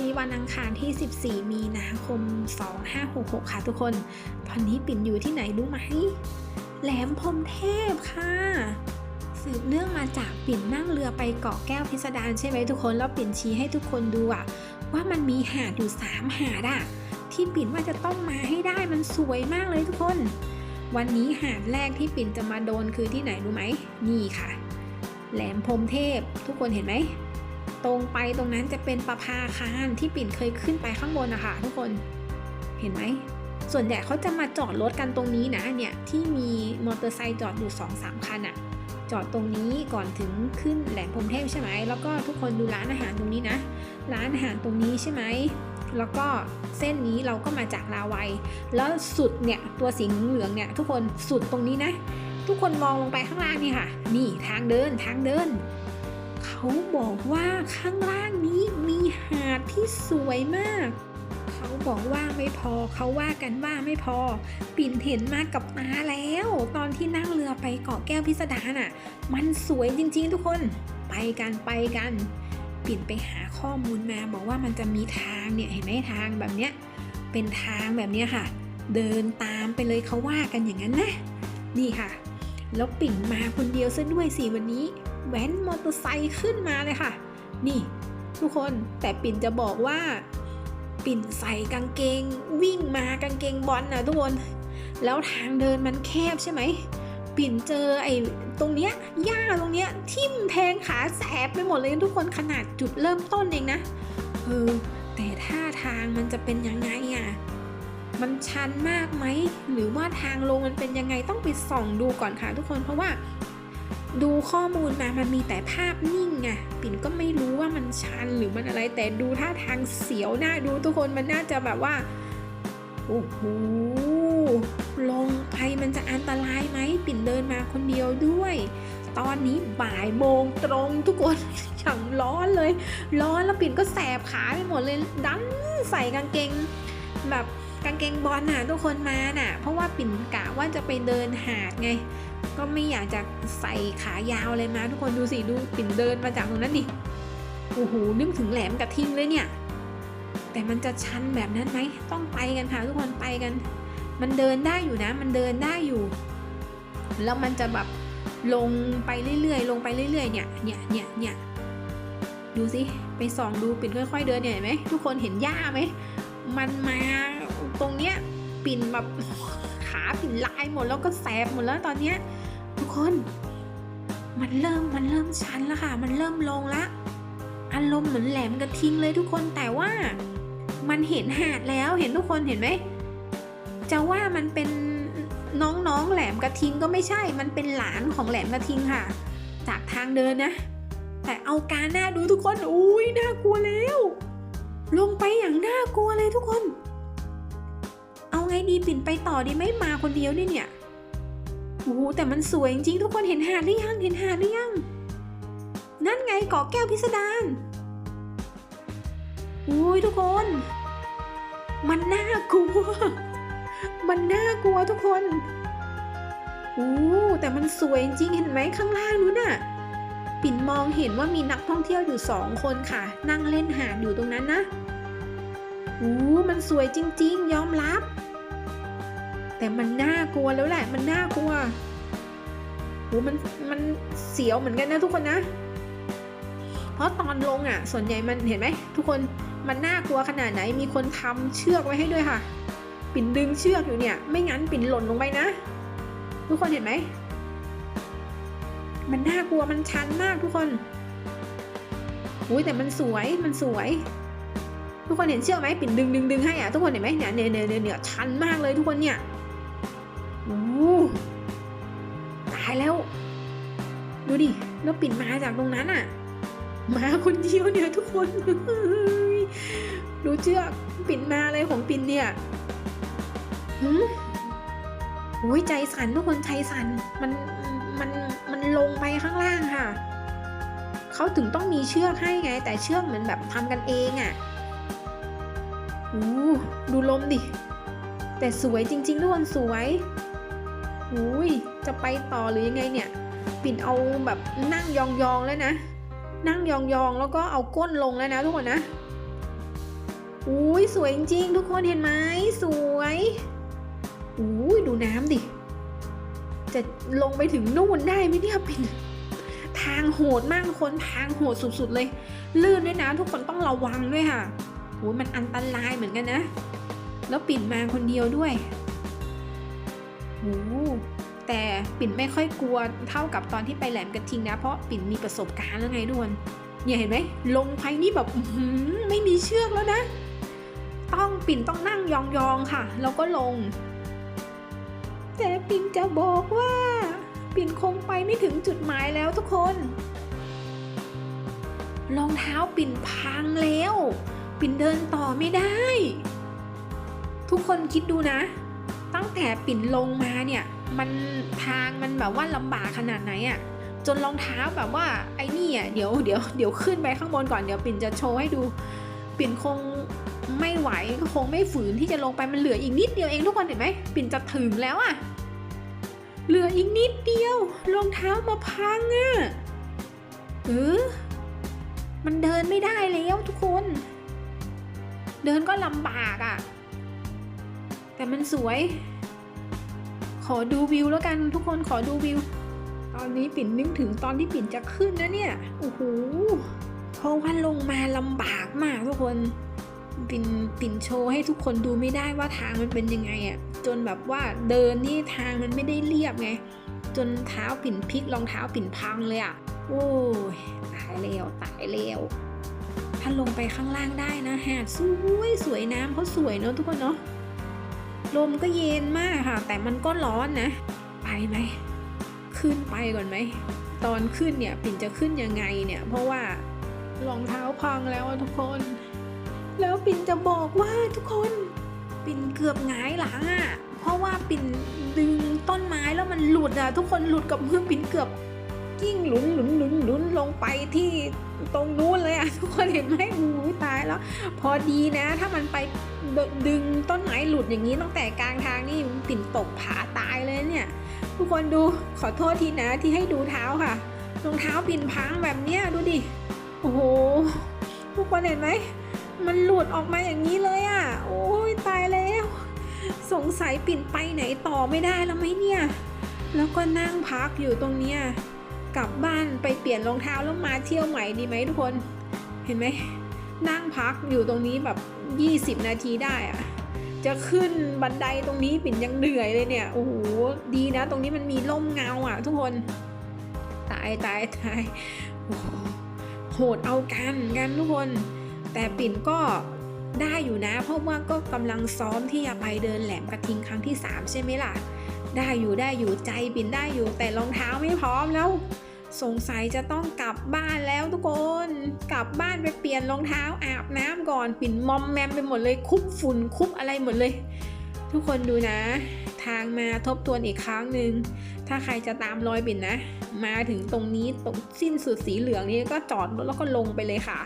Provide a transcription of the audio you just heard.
ดีวันอังคารที่ 14 มีนาคม 2566 ค่ะทุกคน ตอนนี้ปิ่นอยู่ที่ไหนรู้ไหม แหลมพรมเทพค่ะ สืบเนื่องมาจากปิ่นนั่งเรือไปเกาะแก้วพิสดารใช่ไหมทุกคน แล้วปิ่นชี้ให้ทุกคนดูอะว่ามันมีหาดอยู่ 3 หาดอะที่ปิ่นว่าจะต้องมาให้ได้มันสวยมากเลยทุกคน วันนี้หาดแรกที่ปิ่นจะมาโดนคือที่ไหนรู้ไหม นี่ค่ะ แหลมพรมเทพ ทุกคนเห็นไหม ตรงไปตรงนั้นจะเป็นประภาคารที่ปิ่นเคยขึ้นไปข้างบนนะคะทุกคนเห็นไหมส่วนใหญ่เขาจะมาจอดรถกันตรงนี้นะเนี่ยที่มีมอเตอร์ไซค์จอดอยู่2อสามคันอะจอดตรงนี้ก่อนถึงขึ้นแหลมพรมเทพใช่ไหมแล้วก็ทุกคนดูร้านอาหารตรงนี้นะ ร้านอาหารตรงนี้ใช่ไหมแล้วก็เส้นนี้เราก็มาจากลาวัย แล้วสุดเนี่ยตัวสีเหลืองเนี่ยทุกคนสุดตรงนี้นะ ทุกคนมองลงไปข้างล่างนี่ค่ะ นี่ทางเดินทางเดิน เขาบอกว่าข้างล่างนี้มีหาดที่สวยมาก เขาบอกว่าไม่พอ เขาว่ากันว่าไม่พอ ปิ่นเห็นมากับตาแล้ว ตอนที่นั่งเรือไปเกาะแก้วพิสดารน่ะ มันสวยจริงๆทุกคน ไปกันไปกัน ปิ่นไปหาข้อมูลมาบอกว่ามันจะมีทางเนี่ยเห็นไหมทางแบบเนี้ย เป็นทางแบบเนี้ยค่ะ เดินตามไปเลยเขาว่ากันอย่างนั้นนะ นี่ค่ะ แล้วปิ่นมาคนเดียวซะด้วยสิวันนี้ แว้นมอเตอร์ไซค์ขึ้นมาเลยค่ะ นี่ ทุกคนแต่ปิ่นจะบอกว่า ปิ่นใส่กางเกง วิ่งมากางเกงบอลนะทุกคนแล้วทางเดินมันแคบใช่ไหมปิ่นเจอไอ้ตรงเนี้ยหญ้าตรงเนี้ยทิ่มแทงขาแสบไปหมดเลยทุกคนขนาดจุดเริ่มต้นเองนะเออแต่ท่าทางมันจะเป็นยังไงอะมันชันมากไหมหรือว่าทางลงมันเป็นยังไงต้องไปส่องดูก่อนค่ะทุกคนเพราะว่า ดูข้อมูลมามันมีแต่ภาพนิ่งไงปิ่นก็ไม่รู้ว่ามันชันหรือมันอะไร แต่ดูท่าทางเสียวหน้าดูทุกคนมันน่าจะแบบว่าโอ้โหลงไปมันจะอันตรายไหมปิ่นเดินมาคนเดียวด้วย ตอนนี้บ่ายโมงตรงทุกคนอย่างร้อนเลย ร้อนแล้วปิ่นก็แสบขาไปหมดเลยดันใส่กางเกงแบบกางเกงบอลน่ะทุกคนมาน่ะ เพราะว่าปิ่นกะว่าจะไปเดินหาดไง ก็ไม่อยากจะใส่ขายาวเลยมาทุกคนดูสิดูปิ่นเดินมาจากตรงนั้นดิโอ้โหนึกถึงแหลมกระทิงเลยเนี่ย แต่มันจะชันแบบนั้นไหมต้องไปกันค่ะทุกคนไปกัน มันเดินได้อยู่นะ มันเดินได้อยู่ แล้วมันจะแบบลงไปเรื่อยๆ ลงไปเรื่อยๆ เนี่ย เนี่ยเนี่ยเนี่ยดูสิ ไปส่องดูปิ่นค่อย ๆ เดินเนี่ยเห็นไหมทุกคนเห็นหญ้าไหม มันมาตรงเนี้ยปิ่นแบบขาปิ่นลายหมดแล้วก็แสบหมดแล้วตอนเนี้ย ทุกคน มันเริ่มมันเริ่มชันแล้วค่ะ มันเริ่มลงละ อารมณ์เหมือนแหลมกระทิงเลยทุกคนแต่ว่า มันเห็นหาดแล้วเห็นทุกคนเห็นไหมจะว่ามันเป็นน้องๆแหลมกระทิงก็ไม่ใช่ มันเป็นหลานของแหลมกระทิงค่ะ จากทางเดินนะ แต่เอาการหน้าดูทุกคน อุ้ยน่ากลัวแล้ว ลงไปอย่างน่ากลัวเลยทุกคน เอาไงดีปิ่นไปต่อดีไหมมาคนเดียวนี่เนี่ย โอ้โหแต่มันสวยจริงทุกคนเห็นหาดหรือยังเห็นหาดหรือยัง นั่นไงเกาะแก้วพิสดารอุ้ยทุกคน มันน่ากลัว มันน่ากลัวทุกคนโอ้แต่มันสวยจริงเห็นไหมข้างล่างนู้นน่ะ ปิ่นมองเห็นว่ามีนักท่องเที่ยวอยู่สองคนค่ะ นั่งเล่นหาดอยู่ตรงนั้นนะโอ้มันสวยจริง ๆ ยอมรับ แต่มันน่ากลัวแล้วแหละ มันน่ากลัวโอ้มันมันเสียวเหมือนกันนะทุกคนนะ เพราะตอนลงอะ ส่วนใหญ่มันเห็นไหมทุกคนมันน่ากลัวขนาดไหนมีคนทำเชือกไว้ให้ด้วยค่ะ ปิ่นดึงเชือกอยู่เนี่ย ไม่งั้นปิ่นหล่นลงไปนะ ทุกคนเห็นไหมมันน่ากลัวมันชันมากทุกคนอุ้ยแต่มันสวยมันสวย ทุกคนเห็นเชือกไหมปิ่นดึงดึงดึงให้อะทุกคนเห็นไหมเนี่ยเนี่ยเนี่ยเนี่ยชันมากเลยทุกคนเนี่ย อ้ตายแล้ว ดูดิ แล้วปิ่นมาจากตรงนั้นอะ มาคนเดียวเนี่ยทุกคน ดูเชือกปิ่นมาเลยของปิ่นเนี่ยหืมโอ้ยใจสั่นทุกคนใจสั่น มัน มัน มันลงไปข้างล่างค่ะ เขาถึงต้องมีเชือกให้ไง แต่เชือกเหมือนแบบทำกันเองอะ่ะโอ้ดูลมดิ แต่สวยจริงๆทุกคนสวย อุ้ยจะไปต่อหรือยังไงเนี่ย ปิ่นเอาแบบนั่งยองๆแล้วนะ นั่งยองๆแล้วก็เอาก้นลงแล้วนะทุกคนนะอุ้ยสวยจริงๆทุกคนเห็นไหมสวยอุ้ยดูน้ำดิ จะลงไปถึงนู่นได้ไหมเนี่ยเป็นทางโหดมากทุกคนทางโหดสุดๆเลย ลื่นด้วยนะทุกคนต้องระวังด้วยค่ะโอ้ยมันอันตรายเหมือนกันนะ แล้วปิ่นมาคนเดียวด้วย แต่ปิ่นไม่ค่อยกลัวเท่ากับตอนที่ไปแหลมกระทิงนะ เพราะปิ่นมีประสบการณ์แล้วไงทุกคนเนี่ยเห็นไหมลงไปนี่แบบไม่มีเชือกแล้วนะ ต้องปิ่นต้องนั่งยองๆค่ะ แล้วก็ลง แต่ปิ่นจะบอกว่า ปิ่นคงไปไม่ถึงจุดหมายแล้วทุกคนรองเท้าปิ่นพังแล้ว ปิ่นเดินต่อไม่ได้ ทุกคนคิดดูนะ ตั้งแต่ปิ่นลงมาเนี่ย มันทางมันแบบว่าลำบากขนาดไหนอะ่ะจนรองเท้าแบบว่าไอ้นี่อะเดี๋ยวเดี๋ยวเดี๋ยวขึ้นไปข้างบนก่อนเดี๋ยวปิ่นจะโชว์ให้ดู ปิ่นคงไม่ไหวคงไม่ฝืนที่จะลงไปมันเหลืออีกนิดเดียวเองทุกคนเห็นไหมปิ่นจะถึงแล้วอะ่ะเหลืออีกนิดเดียวรองเท้ามาพังอะ่ะเออมันเดินไม่ได้แล้วทุกคน เดินก็ลำบากอะ่ะ แต่มันสวย ขอดูวิวแล้วกันทุกคนขอดูวิว ตอนนี้ปิ่นนึกถึงตอนที่ปิ่นจะขึ้นนะเนี่ย โอ้โห เพราะว่าลงมาลำบากมากทุกคน ปิ่นปิ่นโชว์ให้ทุกคนดูไม่ได้ว่าทางมันเป็นยังไงอะ่ะ จนแบบว่าเดินนี่ทางมันไม่ได้เรียบไง จนเท้าปิ่นพลิกรองเท้าปิ่นพังเลยอะ่ะ โอ้ยตายแล้วตายแล้วถ้าลงไปข้างล่างได้นะหาดสวยสวยน้ำเขาสวยเนอะทุกคนเนาะ ลมก็เย็นมากค่ะ แต่มันก็ร้อนนะ ไปไหม ขึ้นไปก่อนไหม ตอนขึ้นเนี่ยปิ่นจะขึ้นยังไงเนี่ย เพราะว่ารองเท้าพังแล้วทุกคน แล้วปิ่นจะบอกว่าทุกคน ปิ่นเกือบหงายหลังอะ่ะ เพราะว่าปิ่นดึงต้นไม้แล้วมันหลุดอะทุกคนหลุดกับมือปิ่นเกือบกิ้งหลุนหลุนหลุนหลุนลงไปที่ตรงนู้นเลยอะทุกคนเห็นไหมอู้ยายแล้วพอดีนะ ถ้ามันไปดึงต้นไม้หลุดอย่างนี้ตั้งแต่กลางทางนี่ปิ่นตกผาตายเลยเนี่ย ทุกคนดูขอโทษทีนะที่ให้ดูเท้าค่ะรองเท้าปิ่นพังแบบเนี้ยดูดิโอ้โหทุกคนเห็นไหมมันหลุดออกมาอย่างนี้เลยอะ่ะ โอ้ยตายแล้ว สงสัยปิ่นไปไหนต่อไม่ได้แล้วไหมเนี่ย แล้วก็นั่งพักอยู่ตรงเนี้ยกลับบ้านไปเปลี่ยนรองเท้าแล้วมาเที่ยวใหม่ดีไหมทุกคน เห็นไหม นั่งพักอยู่ตรงนี้แบบ 20 นาทีได้อะจะขึ้นบันไดตรงนี้ปิ่นยังเหนื่อยเลยเนี่ย โอ้โห ดีนะ ตรงนี้มันมีร่มเงาอะ ทุกคน ตายตายตายโอ้โหโหดเอากันกันทุกคน แต่ปิ่นก็ได้อยู่นะ เพราะว่าก็กำลังซ้อมที่จะไปเดินแหลมกระทิงครั้งที่ 3 ใช่ไหมล่ะ ได้อยู่ได้อยู่ใจปิ่นได้อยู่แต่รองเท้าไม่พร้อมแล้ว สงสัยจะต้องกลับบ้านแล้วทุกคน กลับบ้านไปเปลี่ยนรองเท้าอาบน้ำก่อนปิ่นมอมแมมไปหมดเลยคุบฝุ่นคุบอะไรหมดเลย ทุกคนดูนะ ทางมาทบทวนอีกครั้งหนึ่งถ้าใครจะตามรอยปิ่นนะ มาถึงตรงนี้ตรงสิ้นสุดสีเหลืองนี้ก็จอดรถแล้วก็ลงไปเลยค่ะ